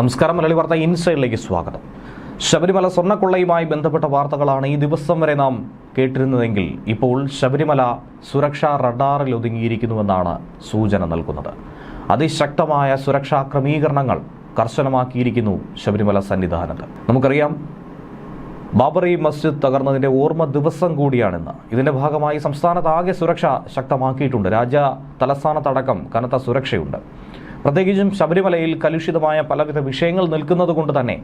നമസ്കാരം മലയാളി വാർത്ത ഇൻസൈഡിലേക്ക് സ്വാഗതം. ശബരിമല സ്വർണക്കൊള്ളയുമായി ബന്ധപ്പെട്ട വാർത്തകളാണ് ഈ ദിവസം വരെ നാം കേട്ടിരുന്നതെങ്കിൽ ഇപ്പോൾ ശബരിമല സുരക്ഷാ റഡാറിൽ ഒതുങ്ങിയിരിക്കുന്നുവെന്നാണ് സൂചന നൽകുന്നത്. അതിശക്തമായ സുരക്ഷാ ക്രമീകരണങ്ങൾ കർശനമാക്കിയിരിക്കുന്നു ശബരിമല സന്നിധാനത്ത്. നമുക്കറിയാം ബാബറി മസ്ജിദ് തകർന്നതിന്റെ ഓർമ്മ ദിവസം കൂടിയാണിന്ന്. ഇതിന്റെ ഭാഗമായി സംസ്ഥാനത്താകെ സുരക്ഷ ശക്തമാക്കിയിട്ടുണ്ട്. രാജ്യ തലസ്ഥാനത്തടക്കം കനത്ത സുരക്ഷയുണ്ട്. പ്രത്യേകിച്ചും ശബരിമലയിൽ കലുഷിതമായ പലവിധ വിഷയങ്ങൾ നിൽക്കുന്നത് കൊണ്ട് തന്നെ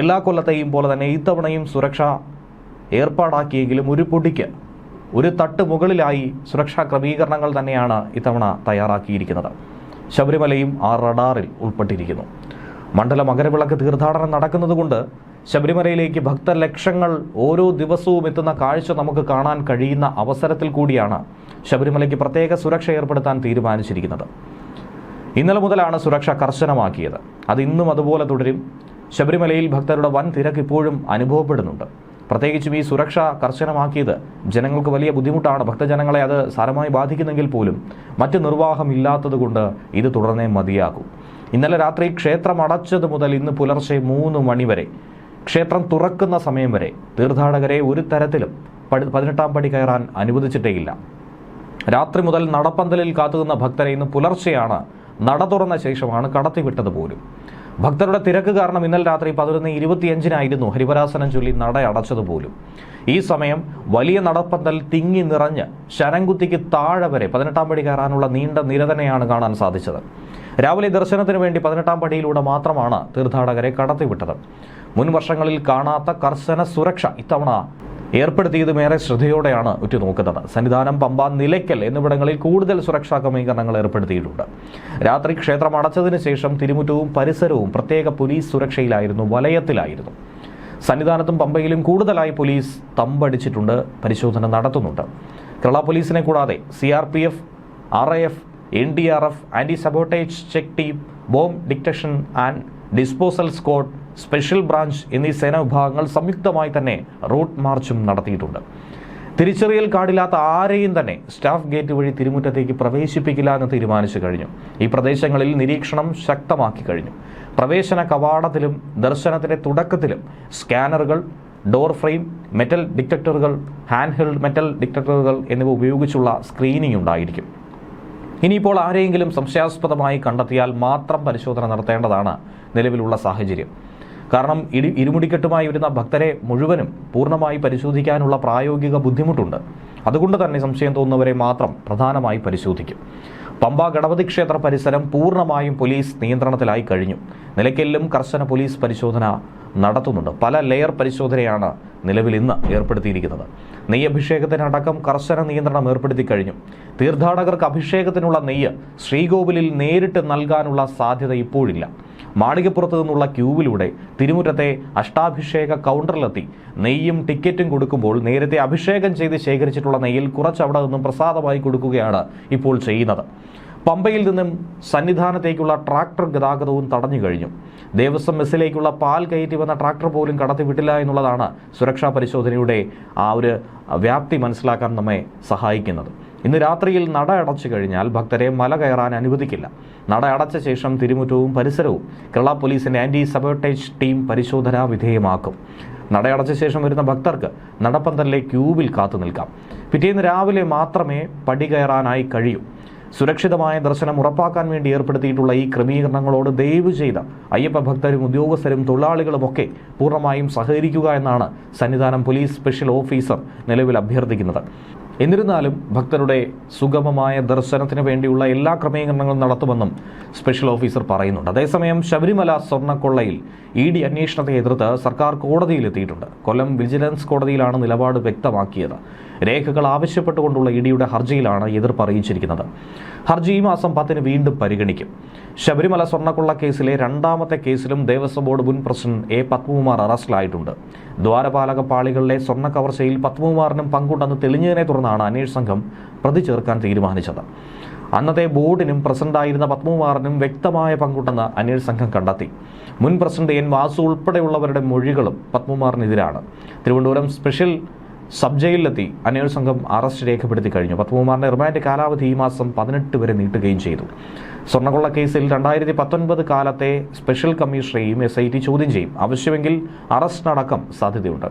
എല്ലാ കൊല്ലത്തെയും പോലെ തന്നെ ഇത്തവണയും സുരക്ഷ ഏർപ്പാടാക്കിയെങ്കിലും ഒരു പൊടിക്ക് ഒരു തട്ട് മുകളിലായി സുരക്ഷാ ക്രമീകരണങ്ങൾ തന്നെയാണ് ഇത്തവണ തയ്യാറാക്കിയിരിക്കുന്നത്. ശബരിമലയും ആ റഡാറിൽ ഉൾപ്പെട്ടിരിക്കുന്നു. മണ്ഡല മകരവിളക്ക് തീർത്ഥാടനം നടക്കുന്നതുകൊണ്ട് ശബരിമലയിലേക്ക് ഭക്തലക്ഷങ്ങൾ ഓരോ ദിവസവും എത്തുന്ന കാഴ്ച നമുക്ക് കാണാൻ കഴിയുന്ന അവസരത്തിൽ കൂടിയാണ് ശബരിമലയ്ക്ക് പ്രത്യേക സുരക്ഷ ഏർപ്പെടുത്താൻ തീരുമാനിച്ചിരിക്കുന്നത്. ഇന്നലെ മുതലാണ് സുരക്ഷ കർശനമാക്കിയത്. അത് ഇന്നും അതുപോലെ തുടരും. ശബരിമലയിൽ ഭക്തരുടെ വൻ തിരക്ക് ഇപ്പോഴും അനുഭവപ്പെടുന്നുണ്ട്. പ്രത്യേകിച്ചും ഈ സുരക്ഷ കർശനമാക്കിയത് ജനങ്ങൾക്ക് വലിയ ബുദ്ധിമുട്ടാണ്. ഭക്തജനങ്ങളെ അത് സാരമായി ബാധിക്കുന്നെങ്കിൽ പോലും മറ്റ് നിർവാഹമില്ലാത്തതുകൊണ്ട് ഇത് തുടർന്നേ മതിയാകും. ഇന്നലെ രാത്രി ക്ഷേത്രം അടച്ചത് മുതൽ ഇന്ന് പുലർച്ചെ മൂന്ന് മണിവരെ ക്ഷേത്രം തുറക്കുന്ന സമയം വരെ തീർത്ഥാടകരെ ഒരു തരത്തിലും പതിനെട്ടാം പടി കയറാൻ അനുവദിച്ചിട്ടേയില്ല. രാത്രി മുതൽ നടപ്പന്തലിൽ കാത്തുനിന്ന ഭക്തരെ ഇന്ന് പുലർച്ചെയാണ് നട തുറന്ന ശേഷമാണ് കടത്തിവിട്ടത് പോലും. ഭക്തരുടെ തിരക്ക് കാരണം ഇന്നലെ രാത്രി പതിനൊന്ന് ഇരുപത്തിയഞ്ചിനായിരുന്നു ഹരിവരാസനം ചൊല്ലി നട അടച്ചത് പോലും. ഈ സമയം വലിയ നടപ്പന്തൽ തിങ്ങി നിറഞ്ഞ് ശരംകുത്തിക്ക് താഴെ വരെ പതിനെട്ടാം പടി കയറാനുള്ള നീണ്ട നിര തന്നെയാണ് കാണാൻ സാധിച്ചത്. രാവിലെ ദർശനത്തിന് വേണ്ടി പതിനെട്ടാം പടിയിലൂടെ മാത്രമാണ് തീർത്ഥാടകരെ കടത്തിവിട്ടത്. മുൻ വർഷങ്ങളിൽ കാണാത്ത കർശന സുരക്ഷ ഇത്തവണ ഏർപ്പെടുത്തിയതും ഏറെ ശ്രദ്ധയോടെയാണ് ഉറ്റുനോക്കുന്നത്. സന്നിധാനം പമ്പ നിലയ്ക്കൽ എന്നിവിടങ്ങളിൽ കൂടുതൽ സുരക്ഷാ ക്രമീകരണങ്ങൾ ഏർപ്പെടുത്തിയിട്ടുണ്ട്. രാത്രി ക്ഷേത്രം അടച്ചതിന് ശേഷം തിരുമുറ്റവും പരിസരവും പ്രത്യേക പോലീസ് സുരക്ഷയിലായിരുന്നു വലയത്തിലായിരുന്നു. സന്നിധാനത്തും പമ്പയിലും കൂടുതലായി പോലീസ് തമ്പടിച്ചിട്ടുണ്ട് പരിശോധന നടത്തുന്നുണ്ട്. കേരള പോലീസിനെ കൂടാതെ C R P F R I F N D R F anti sabotage check team bomb detection and disposal squad special branch എന്നീ സേനാ വിഭാഗങ്ങൾ സംയുക്തമായി തന്നെ റൂട്ട് മാർച്ചും നടത്തിയിട്ടുണ്ട്. തിരിച്ചറിയൽ കാർഡില്ലാത്ത ആരെയും തന്നെ സ്റ്റാഫ് ഗേറ്റ് വഴി തിരുമുറ്റത്തേക്ക് പ്രവേശിപ്പിക്കില്ല എന്ന് തീരുമാനിച്ചു കഴിഞ്ഞു. ഈ പ്രദേശങ്ങളിൽ നിരീക്ഷണം ശക്തമാക്കി കഴിഞ്ഞു. പ്രവേശന കവാടത്തിലും ദർശനത്തിന്റെ തുടക്കത്തിലും സ്കാനറുകൾ ഡോർ ഫ്രെയിം മെറ്റൽ ഡിറ്റക്ടറുകൾ ഹാൻഡ് ഹെൽഡ് മെറ്റൽ ഡിറ്റക്ടറുകൾ എന്നിവ ഉപയോഗിച്ചുള്ള സ്ക്രീനിംഗ് ഉണ്ടായിരിക്കും. ഇനിയിപ്പോൾ ആരെയെങ്കിലും സംശയാസ്പദമായി കണ്ടെത്തിയാൽ മാത്രം പരിശോധന നടത്തേണ്ടതാണ് നിലവിലുള്ള സാഹചര്യം. കാരണം ഇടി ഇരുമുടിക്കെട്ടുമായി വരുന്ന ഭക്തരെ മുഴുവനും പൂർണമായി പരിശോധിക്കാനുള്ള പ്രായോഗിക ബുദ്ധിമുട്ടുണ്ട്. അതുകൊണ്ട് തന്നെ സംശയം തോന്നുന്നവരെ മാത്രം പ്രധാനമായി പരിശോധിക്കും. പമ്പ ഗണപതി ക്ഷേത്ര പരിസരം പൂർണമായും പോലീസ് നിയന്ത്രണത്തിലായി കഴിഞ്ഞു. നിലയ്ക്കലിലും കർശന പോലീസ് പരിശോധന നടത്തുന്നുണ്ട്. പല ലെയർ പരിശോധനയാണ് നിലവിൽ ഇന്ന് ഏർപ്പെടുത്തിയിരിക്കുന്നത്. നെയ്യഭിഷേകത്തിനടക്കം കർശന നിയന്ത്രണം ഏർപ്പെടുത്തി കഴിഞ്ഞു. തീർത്ഥാടകർക്ക് അഭിഷേകത്തിനുള്ള നെയ്യ് ശ്രീകോവിലിൽ നേരിട്ട് നൽകാനുള്ള സാധ്യത ഇപ്പോഴില്ല. മാളികപ്പുറത്ത് നിന്നുള്ള ക്യൂവിലൂടെ തിരുമുറ്റത്തെ അഷ്ടാഭിഷേക കൗണ്ടറിലെത്തി. നെയ്യും ടിക്കറ്റും കൊടുക്കുമ്പോൾ നേരത്തെ അഭിഷേകം ചെയ്ത് ശേഖരിച്ചിട്ടുള്ള നെയ്യിൽ കുറച്ച് അവിടെ നിന്നും പ്രസാദമായി കൊടുക്കുകയാണ് ഇപ്പോൾ ചെയ്യുന്നത്. പമ്പയിൽ നിന്നും സന്നിധാനത്തേക്കുള്ള ട്രാക്ടർ ഗതാഗതവും തടഞ്ഞു കഴിഞ്ഞു. ദേവസ്വം മെസ്സിലേക്കുള്ള പാൽ കയറ്റി വന്ന ട്രാക്ടർ പോലും കടത്തിവിട്ടില്ല എന്നുള്ളതാണ് സുരക്ഷാ പരിശോധനയുടെ ആ ഒരു വ്യാപ്തി മനസ്സിലാക്കാൻ നമ്മെ സഹായിക്കുന്നത്. ഇന്ന് രാത്രിയിൽ നട അടച്ചു കഴിഞ്ഞാൽ ഭക്തരെ മല കയറാൻ അനുവദിക്കില്ല. നട അടച്ച ശേഷം തിരുമുറ്റവും പരിസരവും കേരള പോലീസിന്റെ ആന്റി സബോട്ടേജ് ടീം പരിശോധനാ വിധേയമാക്കും. നടയടച്ച ശേഷം വരുന്ന ഭക്തർക്ക് നടപ്പന്തലിലെ ക്യൂവിൽ കാത്തു നിൽക്കാം. പിറ്റേന്ന് രാവിലെ മാത്രമേ പടി കയറാനായി കഴിയൂ. സുരക്ഷിതമായ ദർശനം ഉറപ്പാക്കാൻ വേണ്ടി ഏർപ്പെടുത്തിയിട്ടുള്ള ഈ ക്രമീകരണങ്ങളോട് ദയവ് ചെയ്ത അയ്യപ്പ ഭക്തരും ഉദ്യോഗസ്ഥരും തൊഴിലാളികളുമൊക്കെ പൂർണമായും സഹകരിക്കുക എന്നാണ് സന്നിധാനം പോലീസ് സ്പെഷ്യൽ ഓഫീസർ നിലവിൽ അഭ്യർത്ഥിക്കുന്നത്. എന്നിരുന്നാലും ഭക്തരുടെ സുഗമമായ ദർശനത്തിന് വേണ്ടിയുള്ള എല്ലാ ക്രമീകരണങ്ങളും നടത്തുമെന്നും സ്പെഷ്യൽ ഓഫീസർ പറയുന്നുണ്ട്. അതേസമയം ശബരിമല സ്വർണക്കൊള്ളയിൽ ഇ ഡി അന്വേഷണത്തെ എതിർത്ത് സർക്കാർ കോടതിയിലെത്തിയിട്ടുണ്ട്. കൊല്ലം വിജിലൻസ് കോടതിയിലാണ് നിലപാട് വ്യക്തമാക്കിയത്. രേഖകൾ ആവശ്യപ്പെട്ടുകൊണ്ടുള്ള ഇ ഡിയുടെ ഹർജിയിലാണ് എതിർപ്പ് അറിയിച്ചിരിക്കുന്നത്. ഹർജി ഈ മാസം പത്തിന് വീണ്ടും പരിഗണിക്കും. ശബരിമല സ്വർണക്കൊള്ള കേസിലെ രണ്ടാമത്തെ കേസിലും ദേവസ്വം ബോർഡ് മുൻ പ്രസിഡന്റ് എ പത്മകുമാർ അറസ്റ്റിലായിട്ടുണ്ട്. ദ്വാരപാലക പാളികളിലെ സ്വർണ കവർച്ചയിൽ പത്മകുമാറിനും പങ്കുണ്ടെന്ന് തെളിഞ്ഞതിനെ തുടർന്നാണ് അന്വേഷണ സംഘം പ്രതി ചേർക്കാൻ തീരുമാനിച്ചത്. അന്നത്തെ ബോർഡിനും പ്രസിഡന്റായിരുന്ന പത്മകുമാറിനും വ്യക്തമായ പങ്കുണ്ടെന്ന് അന്വേഷണ സംഘം കണ്ടെത്തി. മുൻ പ്രസിഡന്റ് എൻ വാസു ഉൾപ്പെടെയുള്ളവരുടെ മൊഴികളും പത്മകുമാറിനെതിരാണ് തിരുവനന്തപുരം സ്പെഷ്യൽ സബ് ജയിലിലെത്തി അന്വേഷണ സംഘം അറസ്റ്റ് രേഖപ്പെടുത്തി കഴിഞ്ഞു. പത്മകുമാറിന്റെ റിമാൻഡ് കാലാവധി ഈ മാസം പതിനെട്ട് വരെ നീട്ടുകയും ചെയ്തു. സ്വർണക്കൊള്ള കേസിൽ രണ്ടായിരത്തി പത്തൊൻപത് കാലത്തെ സ്പെഷ്യൽ കമ്മീഷണറെയും എസ് ഐ ടി ചോദ്യം ചെയ്യും. ആവശ്യമെങ്കിൽ അറസ്റ്റിനടക്കം സാധ്യതയുണ്ട്.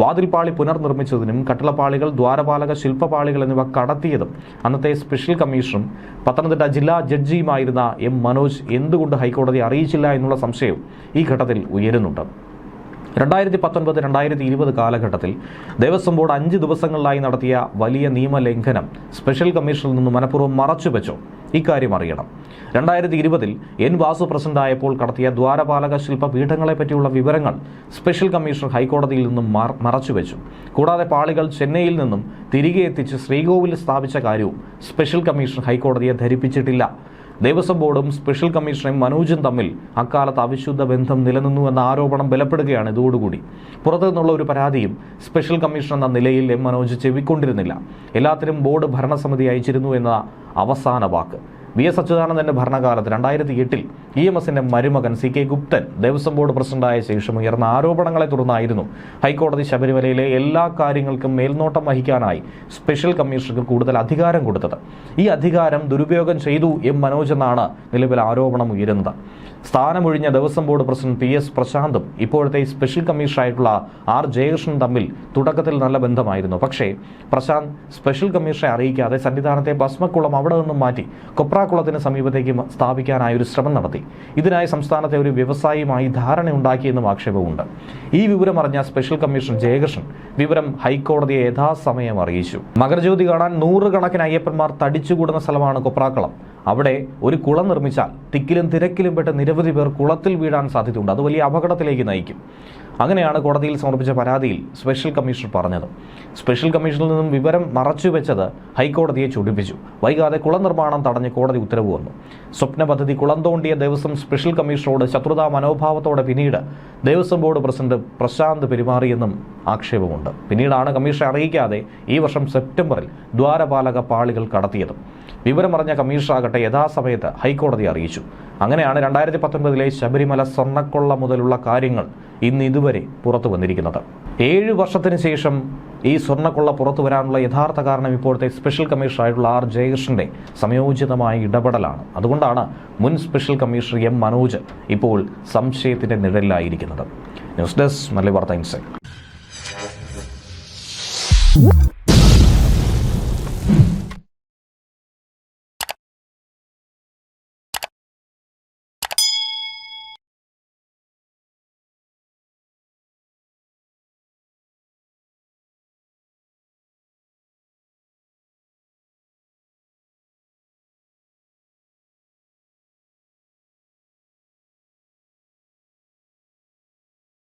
വാതിൽപ്പാളി പുനർനിർമ്മിച്ചതിനും കട്ടിളപ്പാളികൾ ദ്വാരപാലക ശില്പപാളികൾ എന്നിവ കടത്തിയതും അന്നത്തെ സ്പെഷ്യൽ കമ്മീഷനും പത്തനംതിട്ട ജില്ലാ ജഡ്ജിയുമായിരുന്ന എം മനോജ് എന്തുകൊണ്ട് ഹൈക്കോടതി അറിയിച്ചില്ല എന്നുള്ള സംശയവും ഈ ഘട്ടത്തിൽ ഉയരുന്നുണ്ട്. രണ്ടായിരത്തി പത്തൊൻപത് രണ്ടായിരത്തി ഇരുപത് കാലഘട്ടത്തിൽ ദേവസ്വം ബോർഡ് അഞ്ച് ദിവസങ്ങളിലായി നടത്തിയ വലിയ നിയമലംഘനം സ്പെഷ്യൽ കമ്മീഷനിൽ നിന്ന് മനഃപൂർവം മറച്ചുവെച്ചോ ഇക്കാര്യം അറിയണം. രണ്ടായിരത്തി ഇരുപതിൽ എൻ വാസു പ്രസിഡന്റായപ്പോൾ കടത്തിയ ദ്വാരപാലക ശില്പ പീഠങ്ങളെ പറ്റിയുള്ള വിവരങ്ങൾ സ്പെഷ്യൽ കമ്മീഷണർ ഹൈക്കോടതിയിൽ നിന്നും മറ- മറച്ചുവെച്ചു കൂടാതെ പാളികൾ ചെന്നൈയിൽ നിന്നും തിരികെ എത്തിച്ച് ശ്രീകോവിൽ സ്ഥാപിച്ച കാര്യവും സ്പെഷ്യൽ കമ്മീഷണർ ഹൈക്കോടതിയെ ധരിപ്പിച്ചിട്ടില്ല. ദേവസ്വം ബോർഡും സ്പെഷ്യൽ കമ്മീഷണറും മനോജും തമ്മിൽ അക്കാലത്ത് അവിശുദ്ധ ബന്ധം നിലനിന്നു എന്ന ആരോപണം ബലപ്പെടുകയാണ് ഇതോടുകൂടി. പുറത്തു നിന്നുള്ള ഒരു പരാതിയും സ്പെഷ്യൽ കമ്മീഷണർ എന്ന നിലയിൽ എം മനോജ് ചെവിക്കൊണ്ടിരുന്നില്ല. എല്ലാത്തിനും ബോർഡ് ഭരണസമിതി അയച്ചിരുന്നു എന്ന അവസാന വാക്ക്. വി എസ് അച്യുതാനന്ദന്റെ ഭരണകാലത്ത് രണ്ടായിരത്തി എട്ടിൽ ഇ എം എസിന്റെ മരുമകൻ C K Guptan Devaswom board പ്രസിഡന്റായ ശേഷം ഉയർന്ന ആരോപണങ്ങളെ തുടർന്നായിരുന്നു. ഹൈക്കോടതി ശബരിമലയിലെ എല്ലാ കാര്യങ്ങൾക്കും മേൽനോട്ടം വഹിക്കാനായി സ്പെഷ്യൽ കമ്മീഷണർക്ക് കൂടുതൽ അധികാരം കൊടുത്തത്. ഈ അധികാരം ദുരുപയോഗം ചെയ്തു എം മനോജ് എന്നാണ് നിലവിൽ ആരോപണം ഉയരുന്നത്. സ്ഥാനമൊഴിഞ്ഞ Devaswom board president P S പ്രശാന്തും ഇപ്പോഴത്തെ സ്പെഷ്യൽ കമ്മീഷണറായിട്ടുള്ള ആർ ജയകൃഷ്ണൻ തമ്മിൽ തുടക്കത്തിൽ നല്ല ബന്ധമായിരുന്നു. പക്ഷേ പ്രശാന്ത് സ്പെഷ്യൽ കമ്മീഷണറെ അറിയിക്കാതെ സന്നിധാനത്തെ ഭസ്മക്കുളം അവിടെ നിന്നും മാറ്റി കൊപ്രാക്കുളത്തിന് സമീപത്തേക്ക് സ്ഥാപിക്കാനായി ഒരു ശ്രമം നടത്തി. ഇതിനായി സംസ്ഥാനത്തെ ഒരു വ്യവസായിയുമായി ധാരണയുണ്ടാക്കിയെന്നും ആക്ഷേപമുണ്ട്. ഈ വിവരം അറിഞ്ഞ സ്പെഷ്യൽ കമ്മീഷണർ ജയകൃഷ്ണൻ വിവരം ഹൈക്കോടതിയെ യഥാസമയം അറിയിച്ചു. മകരജ്യോതി കാണാൻ നൂറുകണക്കിന് അയ്യപ്പന്മാർ തടിച്ചുകൂടുന്ന സ്ഥലമാണ് കൊപ്രാക്കുളം. അവിടെ ഒരു കുളം നിർമ്മിച്ചാൽ തിക്കിലും തിരക്കിലും പെട്ട നിരവധി പേർ കുളത്തിൽ വീഴാൻ സാധ്യതയുണ്ട്. അത് വലിയ അപകടത്തിലേക്ക് നയിക്കും. അങ്ങനെയാണ് കോടതിയിൽ സമർപ്പിച്ച പരാതിയിൽ സ്പെഷ്യൽ കമ്മീഷണർ പറഞ്ഞത്. സ്പെഷ്യൽ കമ്മീഷനിൽ നിന്നും വിവരം മറച്ചുവെച്ചത് ഹൈക്കോടതിയെ ചൊടിപ്പിച്ചു. വൈകാതെ കുളം നിർമ്മാണം തടഞ്ഞ് കോടതി ഉത്തരവ് വന്നു. സ്വപ്ന പദ്ധതി കുളം തോണ്ടിയ ദേവസ്വം സ്പെഷ്യൽ കമ്മീഷണറോട് ശത്രുതാ മനോഭാവത്തോടെ പിന്നീട് ദേവസ്വം ബോർഡ് പ്രസിഡന്റ് പ്രശാന്ത് പെരുമാറിയെന്നും ആക്ഷേപമുണ്ട്. പിന്നീടാണ് കമ്മീഷനെ അറിയിക്കാതെ ഈ വർഷം സെപ്റ്റംബറിൽ ദ്വാരപാലക പാളികൾ കടത്തിയതും. വിവരമറിഞ്ഞ കമ്മീഷണറാകട്ടെ യഥാസമയത്ത് ഹൈക്കോടതി അറിയിച്ചു. അങ്ങനെയാണ് രണ്ടായിരത്തി പത്തൊൻപതിലെ ശബരിമല സ്വർണക്കൊള്ള മുതലുള്ള കാര്യങ്ങൾ ഇന്ന് ഇതുവരെ പുറത്തു വന്നിരിക്കുന്നത്. ഏഴ് വർഷത്തിന് ശേഷം ഈ സ്വർണക്കൊള്ള പുറത്തു വരാനുള്ള യഥാർത്ഥ കാരണം ഇപ്പോഴത്തെ സ്പെഷ്യൽ കമ്മീഷണറായിട്ടുള്ള ആർ ജയകൃഷ്ണന്റെ സംയോജിതമായ ഇടപെടലാണ്. അതുകൊണ്ടാണ് മുൻ സ്പെഷ്യൽ കമ്മീഷണർ എം മനോജ് ഇപ്പോൾ സംശയത്തിന്റെ നിഴലിലായിരിക്കുന്നത്. News desk Malayalam